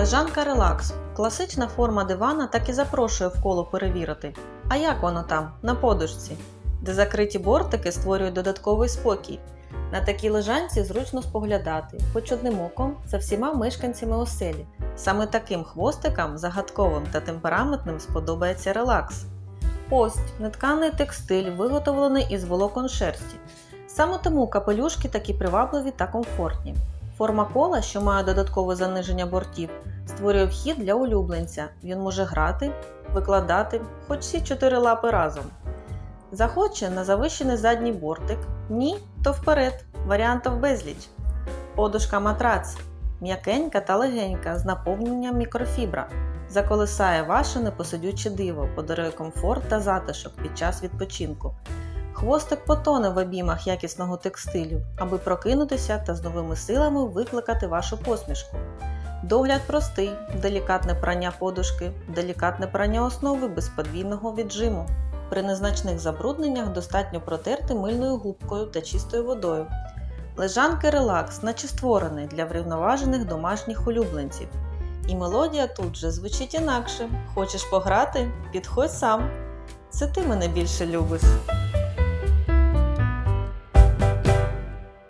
Лежанка релакс. Класична форма дивана так і запрошує вколо перевірити. А як воно там, на подушці, де закриті бортики створюють додатковий спокій. На такій лежанці зручно споглядати, хоч одним оком, за всіма мешканцями оселі. Саме таким хвостикам, загадковим та темпераментним сподобається релакс. Пость нетканий текстиль, виготовлений із волокон шерсті. Саме тому капелюшки такі привабливі та комфортні. Форма кола, що має додаткове заниження бортів, створює вхід для улюбленця. Він може грати, викладати, хоч всі чотири лапи разом. Захоче на завищений задній бортик, ні, то вперед, варіантів безліч. Подушка матрац м'якенька та легенька з наповненням мікрофібра. Заколисає ваше непосидюче диво, подарує комфорт та затишок під час відпочинку. Хвостик потоне в обіймах якісного текстилю, аби прокинутися та з новими силами викликати вашу посмішку. Догляд простий, делікатне прання подушки, делікатне прання основи без подвійного віджиму. При незначних забрудненнях достатньо протерти мильною губкою та чистою водою. Лежанки релакс, наче створений для врівноважених домашніх улюбленців. І мелодія тут же звучить інакше. Хочеш пограти? Підходь сам. Це ти мене більше любиш.